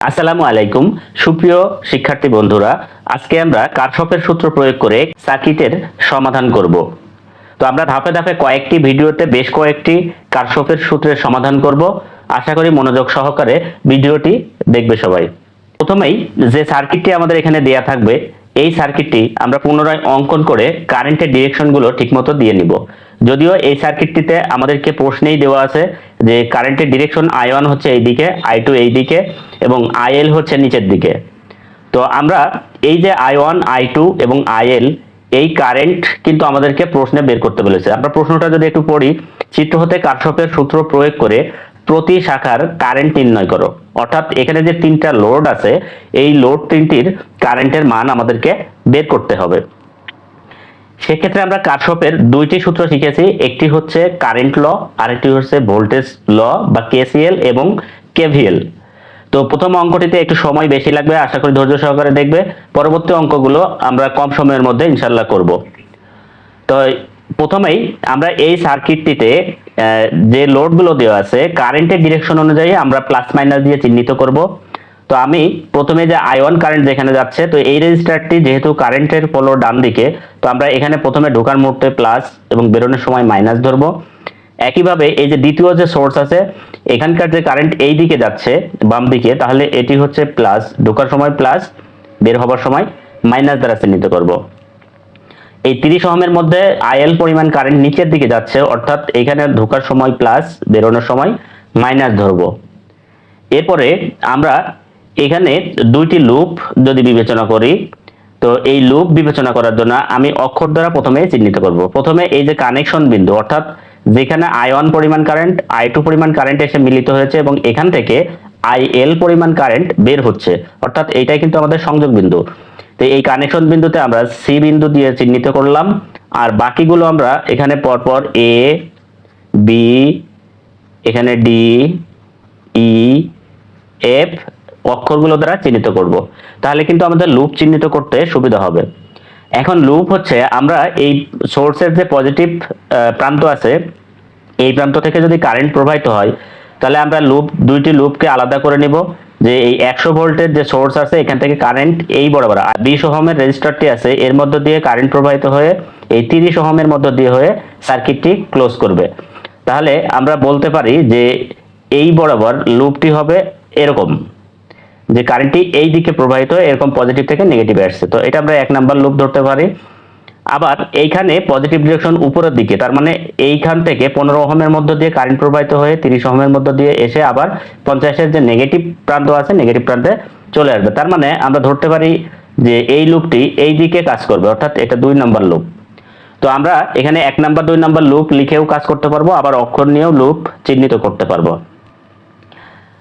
আসসালামু আলাইকুম। সুপ্রিয় শিক্ষার্থী বন্ধুরা, আজকে আমরা কারশপের সূত্র প্রয়োগ করে সার্কিটের সমাধান করব। তো আমরা ধাপে ধাপে কয়েকটি ভিডিওতে বেশ কয়েকটি কারশপের সূত্রের সমাধান করব। আশা করি মনোযোগ সহকারে ভিডিওটি দেখবে সবাই। প্রথমেই যে সার্কিটটি আমাদের এখানে দেয়া থাকবে এই সার্কিটটি আমরা পুনরায় অঙ্কন করে কারেন্টের ডিরেকশনগুলো ঠিকমতো দিয়ে নিব। যদিও এই সার্কিটটিতে আমাদেরকে প্রশ্নেই দেওয়া আছে যে কারেন্টের ডিরেকশন আই ওয়ান হচ্ছে এই দিকে আই টু এই দিকে এবং আইএল হচ্ছে নিচের দিকে। তো আমরা এই যে আই ওয়ান আই টু এবং আইএল এই কারেন্ট কিন্তু আমাদেরকে প্রশ্নে বের করতে বলেছে। আমরা প্রশ্নটা যদি একটু পড়ি, চিত্র হতে কারশপের সূত্র প্রয়োগ করে প্রতি শাখার কারেন্ট নির্ণয় করো। অর্থাৎ এখানে যে তিনটা লোড আছে, এই লোড তিনটির কারেন্টের মান আমাদেরকে বের করতে হবে। সেক্ষেত্রে আমরা কারশপের দুইটি সূত্র শিখেছি, একটি হচ্ছে কারেন্ট ল আরেকটি হচ্ছে ভোল্টেজ ল বা কেসিএল এবং কেভিএল তো প্রথম অঙ্কটিতে একটু সময় বেশি লাগবে, আশা করি ধৈর্য সহকারে দেখবে। পরবর্তী অঙ্কগুলো আমরা কম সময়ের মধ্যে ইনশাল্লাহ করব। তো প্রথমেই আমরা এই সার্কিটটিতে যে লোডগুলো দেওয়া আছে কারেন্টের ডিরেকশন অনুযায়ী আমরা প্লাস মাইনাস দিয়ে চিহ্নিত করব। তো আমি প্রথমে যে আয়ন কারেন্ট যেখানে যাচ্ছে, তো এই রেজিস্টারটি যেহেতু কারেন্টের ফলো ডান দিকে, তো আমরা এখানে প্রথমে ঢোকার মুহূর্তে প্লাস এবং বেরোনোর সময় মাইনাস ধরবো। একইভাবে এই যে দ্বিতীয় যে সোর্স আছে, এখানকার যে কারেন্ট এই দিকে যাচ্ছে, বাম দিকে, তাহলে এটি হচ্ছে প্লাস ঢোকার সময় প্লাস বের হবার সময় মাইনাস দ্বারা চিহ্নিত করব। এই তিরিশ ওহমের মধ্যে আইএল পরিমাণ কারেন্ট নিচের দিকে যাচ্ছে, অর্থাৎ এখানে ঢোকার সময় প্লাস বেরোনোর সময় মাইনাস ধরবো। এরপরে আমরা এখানে দুইটি লুপ যদি বিবেচনা করি, তো এই লুপ বিবেচনা করার জন্য আমি অক্ষর দ্বারা প্রথমে চিহ্নিত করব। প্রথমে এই যে কানেকশন বিন্দু, অর্থাৎ যেখানে আই ওয়ান পরিমাণ কারেন্ট আই টু পরিমাণ কারেন্ট এসে মিলিত হয়েছে এবং এখান থেকে আই এল পরিমাণ কারেন্ট বের হচ্ছে। অর্থাৎ এইটাই কিন্তু আমাদের সংযোগ বিন্দু। তো এই কানেকশন বিন্দুতে আমরা সি বিন্দু দিয়ে চিহ্নিত করলাম। আর বাকিগুলো আমরা এখানে পরপর এ বি এখানে ডি ই এফ অক্ষরগুলো দ্বারা চিহ্নিত করব। তাহলে কিন্তু আমাদের লুপ চিহ্নিত করতে সুবিধা হবে। এখন লুপ হচ্ছে আমরা এই সোর্সের যে পজিটিভ প্রান্ত আছে, এই প্রান্ত থেকে যদি কারেন্ট প্রবাহিত হয় তাহলে আমরা লুপ দুইটি লুপকে আলাদা করে নিব যে এই একশো ভোল্টের যে সোর্স আছে, এখান থেকে কারেন্ট এই বরাবর, আর বিশ ওহমের রেজিস্টারটি আছে, এর মধ্য দিয়ে কারেন্ট প্রবাহিত হয়ে এই তিরিশ ওহমের মধ্য দিয়ে হয়ে সার্কিটটি ক্লোজ করবে। তাহলে আমরা বলতে পারি যে এই বরাবর লুপটি হবে এরকম, যে কারেন্টটি এই দিকে প্রবাহিত এরকম পজিটিভ থেকে নেগেটিভে আসছে। তো এটা আমরা এক নাম্বার লুপ ধরতে পারি। আবার এইখানে পজিটিভ ডিরেকশন উপরের দিকে, তার মানে এইখান থেকে পনেরো ওহমের মধ্য দিয়ে কারেন্ট প্রবাহিত হয়ে তিরিশ ওহমের মধ্য দিয়ে এসে আবার পঞ্চাশের যে নেগেটিভ প্রান্ত আছে নেগেটিভ প্রান্তে চলে আসবে। তার মানে আমরা ধরতে পারি যে এই লুপটি এই দিকে কাজ করবে, অর্থাৎ এটা দুই নাম্বার লুপ তো আমরা এখানে এক নাম্বার দুই নাম্বার লুপ লিখেও কাজ করতে পারব, আবার অক্ষর নিয়েও লুপ চিহ্নিত করতে পারব।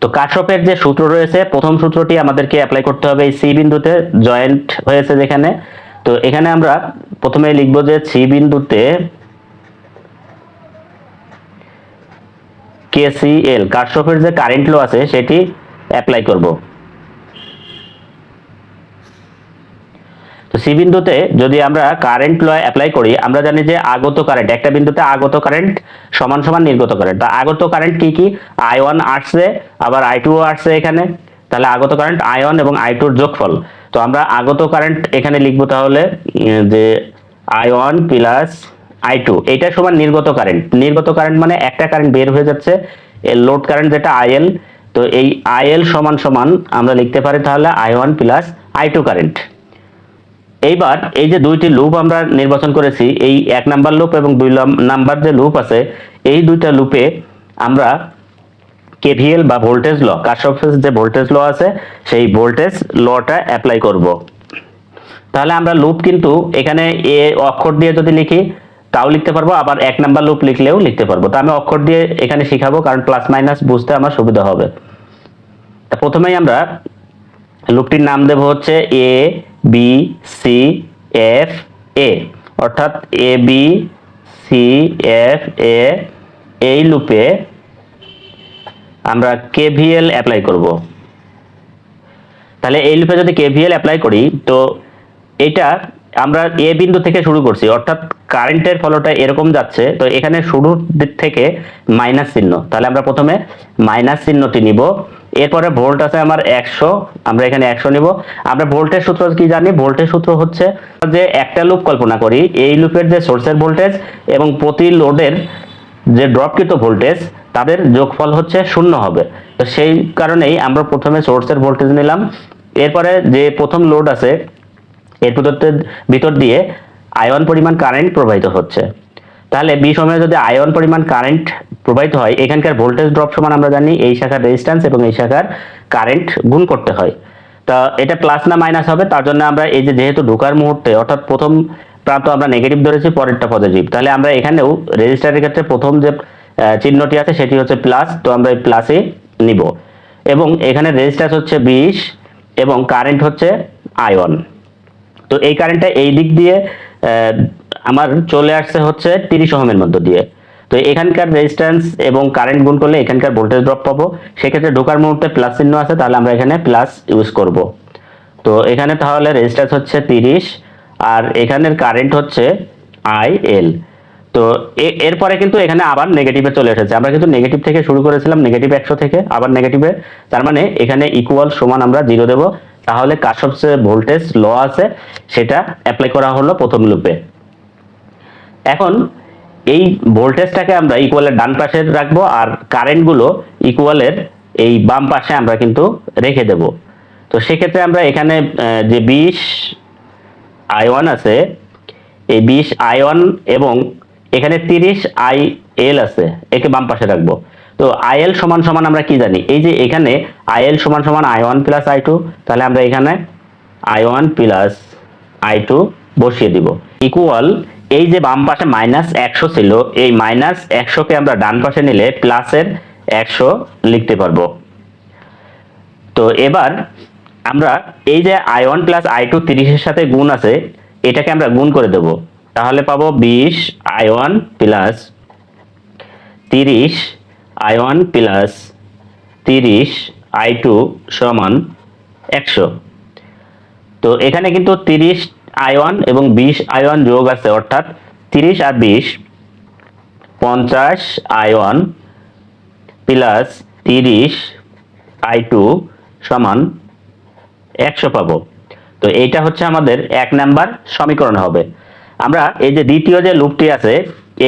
তো কাশপের যে সূত্র রয়েছে, প্রথম সূত্রটি আমাদেরকে অ্যাপ্লাই করতে হবে এই সি বিন্দুতে জয়েন্ট হয়েছে যেখানে। তো এখানে আমরা প্রথমে লিখব যে সি বিন্দুতে কেসিএল কারশফের যে কারেন্ট লো আছে, সেটি অ্যাপ্লাই করব। তো সি বিন্দুতে যদি আমরা কারেন্ট ল অ্যাপ্লাই করি, আমরা জানি যে আগত কারেন্ট একটা বিন্দুতে আগত কারেন্ট সমান সমান নির্গত কারেন্ট তা আগত কারেন্ট কি কি? আই ওয়ান আসছে, আবার আই টু আসছে এখানে। তাহলে আগত কারেন্ট আই ওয়ান এবং আই টুর যোগফল। তো আমরা আগত কারেন্ট এখানে লিখব তাহলে যে I one plus I two এইটা সমান নির্গত কারেন্ট নির্গত কারেন্ট মানে একটা কারেন্ট বের হয়ে যাচ্ছে লোড কারেন্ট যেটা আইএল তো এই আইএল সমান সমান আমরা লিখতে পারি তাহলে I one plus I two current এইবার এই যে দুইটি লুপ আমরা নির্বাচন করেছি, এই এক নাম্বার লুপ এবং দুই নাম্বার যে লুপ আছে, এই দুইটা লুপে আমরা কেভিএল বা ভোল্টেজ ল কারশফের যে ভোল্টেজ ল আছে, সেই ভোল্টেজ লটা অ্যাপ্লাই করব। তাহলে আমরা লুপ কিন্তু এখানে এ অক্ষর দিয়ে যদি লিখি, তাও লিখতে পারব, আবার এক নাম্বার লুপ লিখলেও লিখতে পারব। তা আমি অক্ষর দিয়ে এখানে শিখাবো, কারণ প্লাস মাইনাস বুঝতে আমার সুবিধা হবে। তা প্রথমেই আমরা লুপটির নাম দেব হচ্ছে A B C F A অর্থাৎ A B C F A এই লুপে আমরা কেভিএল অ্যাপ্লাই করব। তাহলে এই লুপে যদি কেভিএল অ্যাপ্লাই করি, তো এটা আমরা এ বিন্দু থেকে শুরু করছি, অর্থাৎ কারেন্টের ফলটা এরকম যাচ্ছে, তো এখানে শুরুর দিক থেকে মাইনাস চিহ্ন। তাহলে আমরা প্রথমে মাইনাস চিহ্নটি নিব, এরপরে ভোল্ট আছে আমার একশো, আমরা এখানে একশো নিব। আমরা ভোল্টের সূত্র কি জানি? ভোল্টের সূত্র হচ্ছে যে একটা লুপ কল্পনা করি, এই লুপের যে সোর্সের ভোল্টেজ এবং প্রতি লোডের যে ড্রপকৃত ভোল্টেজ তাদের যোগফল হচ্ছে শূন্য হবে। তো সেই কারণেই আমরা প্রথমে সোর্সের ভোল্টেজ নিলাম। এরপরে যে প্রথম লোড আছে, এর ভিতর ভিতর দিয়ে আয়ন পরিমাণ কারেন্ট প্রবাহিত হচ্ছে। তাহলে বি সময়ে যদি আয়ন পরিমাণ কারেন্ট প্রবাহিত হয়, এখানকার ভোল্টেজ ড্রপ সমান আমরা জানি এই শাখার রেজিস্ট্যান্স এবং এই শাখার কারেন্ট গুণ করতে হয়। তা এটা প্লাস না মাইনাস হবে, তার জন্য আমরা এই যে যেহেতু ঢোকার মুহূর্তে, অর্থাৎ প্রথম প্রান্ত আমরা নেগেটিভ ধরেছি, পরেরটা পজিটিভ তাহলে আমরা এখানেও রেজিস্টারের ক্ষেত্রে প্রথম যে চিহ্নটি আছে, সেটি হচ্ছে প্লাস তো আমরা এই প্লাসে নিব। এবং এখানে রেজিস্ট্যান্স হচ্ছে বিশ, এবং কারেন্ট হচ্ছে আয়ন তো এই কারেন্টটা এই দিক দিয়ে আমার চলে আসছে হচ্ছে তিরিশ ওহমের মধ্য দিয়ে। তো এখানকার রেজিস্ট্যান্স এবং কারেন্ট গুণ করলে এখানকার ভোল্টেজ ড্রপ পাবো। সেক্ষেত্রে ঢোকার মুহূর্তে প্লাস চিহ্ন আছে, তাহলে আমরা এখানে প্লাস ইউজ করব। তো এখানে তাহলে রেজিস্ট্যান্স হচ্ছে তিরিশ, আর এখানের কারেন্ট হচ্ছে আই এল তো এরপরে কিন্তু এখানে আবার নেগেটিভে চলে এসেছে। আমরা কিন্তু নেগেটিভ থেকে শুরু করেছিলাম নেগেটিভ একশো থেকে আবার নেগেটিভে তার মানে এখানে ইকুয়াল সমান আমরা জিরো দেব। তাহলে সবচেয়ে ভোল্টেজ ল আছে, সেটা অ্যাপ্লাই করা হলো প্রথম লুপে এখন এই ভোল্টেজটাকে আমরা ইকুয়ালের ডান পাশে রাখব, আর কারেন্টগুলো ইকুয়ালের এই বাম পাশে আমরা কিন্তু রেখে দেব। তো সেক্ষেত্রে আমরা এখানে যে বিশ আয়ন আছে, এই বিশ আয়ন এবং এখানে তিরিশ আই এল আছে, একে বাম পাশে রাখব। তো আইএল সমান সমান আমরা কি জানি? এই যে এখানে আইএল সমান সমান I one plus I two তাহলে আমরা এখানে I one plus I two বসিয়ে দিব। ইকুয়াল এই যে বাম পাশে মাইনাস একশো ছিল, এই মাইনাস একশোকে আমরা ডান পাশে নিলে প্লাসের একশো লিখতে পারব। তো এবার আমরা এই যে I one plus I two তিরিশের সাথে গুণ আছে, এটাকে আমরা গুণ করে দেব। তাহলে পাবো বিশ আই ওয়ান প্লাস তিরিশ আই ওয়ান প্লাস তিরিশ আই টু সমান একশো। তো এখানে কিন্তু তিরিশ আই ওয়ান এবং বিশ আই ওয়ান যোগ আছে, অর্থাৎ তিরিশ আর বিশ পঞ্চাশ আই ওয়ান প্লাস তিরিশ আই টু সমান একশো পাবো। তো এইটা হচ্ছে আমাদের এক নাম্বার সমীকরণ হবে। আমরা এই যে দ্বিতীয় যে লুপটি আছে,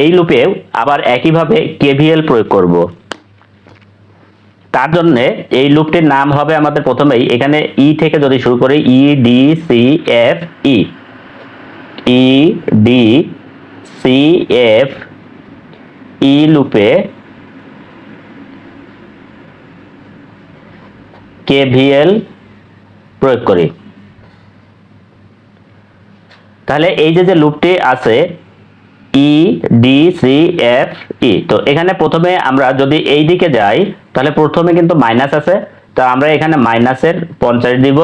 এই লুপেও আবার একইভাবে কেভিএল প্রয়োগ করব। তার জন্য এই লুপটির নাম হবে আমাদের প্রথমেই, এখানে ই থেকে যদি শুরু করি E D C F E E D C F E লুপে কেভিএল প্রয়োগ করি। তাহলে এই যে যে লুপটি আছে E D C F E তো এখানে প্রথমে আমরা যদি এই দিকে যাই, তাহলে প্রথমে কিন্তু মাইনাস আছে, তো আমরা এখানে মাইনাসের পঞ্চাশ দিব।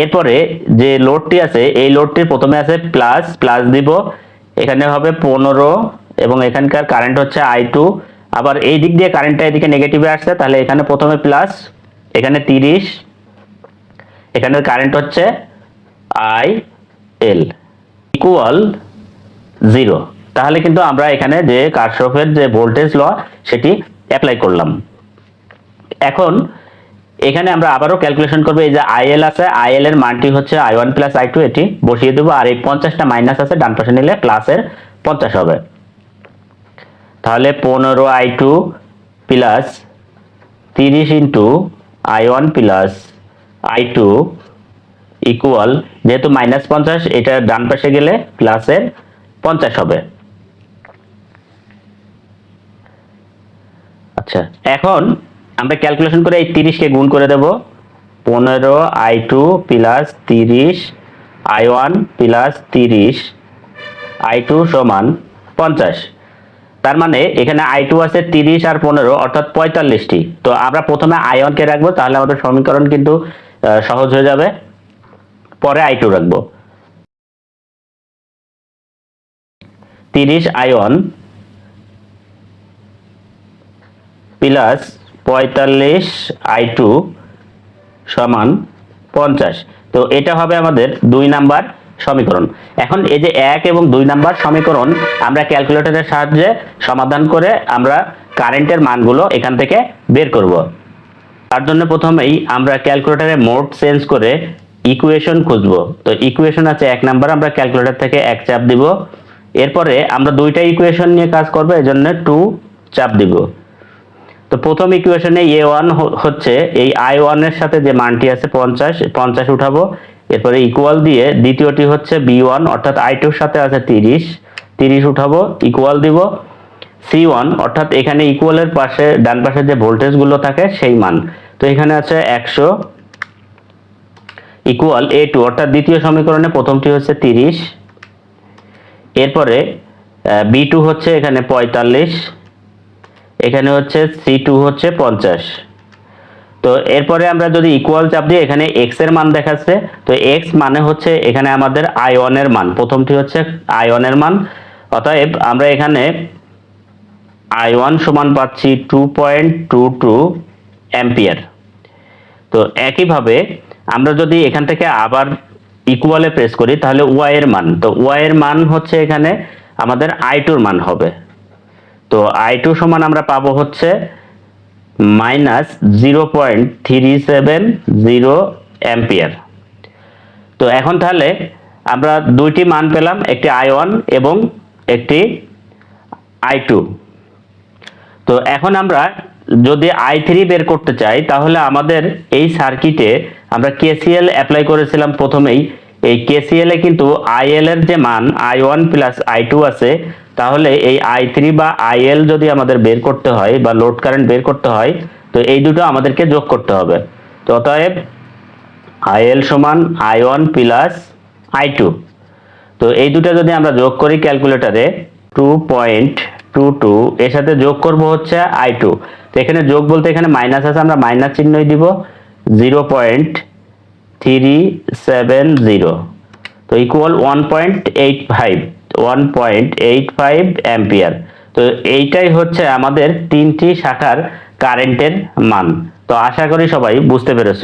এরপরে যে লোডটি আছে, এই লোডটির প্রথমে আছে প্লাস প্লাস দিব। এখানে হবে পনেরো, এবং এখানকার কারেন্ট হচ্ছে আই টু আবার এই দিক দিয়ে কারেন্টটা এদিকে নেগেটিভে আসছে, তাহলে এখানে প্রথমে প্লাস এখানে তিরিশ এখানের কারেন্ট হচ্ছে আই এল ইকুয়াল জিরো তাহলে কিন্তু আমরা এখানে যে কারশফের যে ভোল্টেজ ল সেটি অ্যাপ্লাই করলাম। এখন এখানে আমরা আবারও ক্যালকুলেশন করব, এই যে আইএল আছে আইএল এর মানটি হচ্ছে I one plus I two এটি বসিয়ে দেবো, আর এই পঞ্চাশটা মাইনাস আছে, ডান পাশে নিলে প্লাসের পঞ্চাশ হবে। তাহলে পনেরো আই টু প্লাস তিরিশ into I one plus I two equal যেহেতু মাইনাস পঞ্চাশ, এটা ডান পাশে গেলে প্লাসের পঞ্চাশ হবে। আচ্ছা এখন আমরা ক্যালকুলেশন করে এই তিরিশকে গুণ করে দেব। পনেরো আই টু প্লাস তিরিশ আই ওয়ান প্লাস তিরিশ আই টু সমান পঞ্চাশ। তার মানে এখানে আই টু আছে তিরিশ আর পনেরো, অর্থাৎ পঁয়তাল্লিশটি। তো আমরা প্রথমে আয়নকে রাখব, তাহলে আমাদের সমীকরণ কিন্তু সহজ হয়ে যাবে। পরে আই টু রাখব। তিরিশ আয়ন প্লাস পঁয়তাল্লিশ আই টু সমান পঞ্চাশ। তো এটা হবে আমাদের দুই নাম্বার সমীকরণ। এখন এই যে এক এবং দুই নাম্বার সমীকরণ, আমরা ক্যালকুলেটরের সাহায্যে সমাধান করে আমরা কারেন্টের মানগুলো এখান থেকে বের করব। তার জন্য প্রথমেই আমরা ক্যালকুলেটরে মোড চেঞ্জ করে ইকুয়েশন খুঁজবো। তো ইকুয়েশন আছে এক নাম্বার আমরা ক্যালকুলেটর থেকে এক চাপ দিব। এরপরে আমরা দুইটা ইকুয়েশন নিয়ে কাজ করব এই জন্য টু চাপ দিব। তো প্রথম ইকুয়েশনে এ ওয়ান হচ্ছে, এই আই ওয়ানের সাথে যে মানটি আছে পঞ্চাশ পঞ্চাশ উঠাবো। এরপরে ইকুয়াল দিয়ে দ্বিতীয়টি হচ্ছে বি ওয়ান অর্থাৎ আই টুর সাথে আছে তিরিশ। তিরিশ উঠাবো ইকুয়াল দিব। সি ওয়ান অর্থাৎ এখানে ইকুয়ালের পাশে, ডান পাশে যে ভোল্টেজগুলো থাকে, সেই মান। তো এখানে আছে একশো ইকুয়াল এ টু অর্থাৎ দ্বিতীয় সমীকরণে প্রথমটি হচ্ছে তিরিশ, এরপরে বি টু হচ্ছে এখানে পঁয়তাল্লিশ, এখানে হচ্ছে সি টু হচ্ছে পঞ্চাশ। তো এরপরে আমরা যদি ইকুয়াল চাপ দিই, এখানে এক্সের মান দেখাচ্ছে, তো এক্স মানে হচ্ছে এখানে আমাদের আয়নের মান। প্রথমটি হচ্ছে আয়নের মান, অতএব আমরা এখানে আই ওয়ান সমান পাচ্ছি two point two two ampere তো একইভাবে আমরা যদি এখান থেকে আবার ইকুয়ালে প্রেস করি, তাহলে ওয়াই এর মান। তো ওয়াই এর মান হচ্ছে এখানে আমাদের আই টুর মান হবে। তো আই টু সমান আমরা পাবো হচ্ছে minus zero point three seven zero ampere তো এখন তাহলে আমরা দুইটি মান পেলাম, একটি আই ওয়ান এবং একটি আই টু তো এখন আমরা যদি আই থ্রি বের করতে চাই, তাহলে আমাদের এই সার্কিটে আমরা কেসিএল অ্যাপ্লাই করেছিলাম প্রথমেই। এই কেসিএল এ কিন্তু আইএল এর যে মান I one plus I two আছে, তাহলে এই আই থ্রি বা আইএল যদি আমাদের বের করতে হয় বা লোড কারেন্ট বের করতে হয়, তো এই দুটো আমাদেরকে যোগ করতে হবে। তো অতএব আইএল সমান I one plus I two তো এই দুটো যদি আমরা যোগ করি ক্যালকুলেটরে টু পয়েন্ট টু টু এর সাথে যোগ করব হচ্ছে আই টু তো এখানে যোগ বলতে এখানে মাইনাস আছে, আমরা মাইনাস চিহ্নই দিব zero point three seven zero তো equal one point eight five one point eight five ampere তো এইটাই হচ্ছে আমাদের তিনটি শাখার কারেন্টের মান। তো আশা করি সবাই বুঝতে পেরেছ।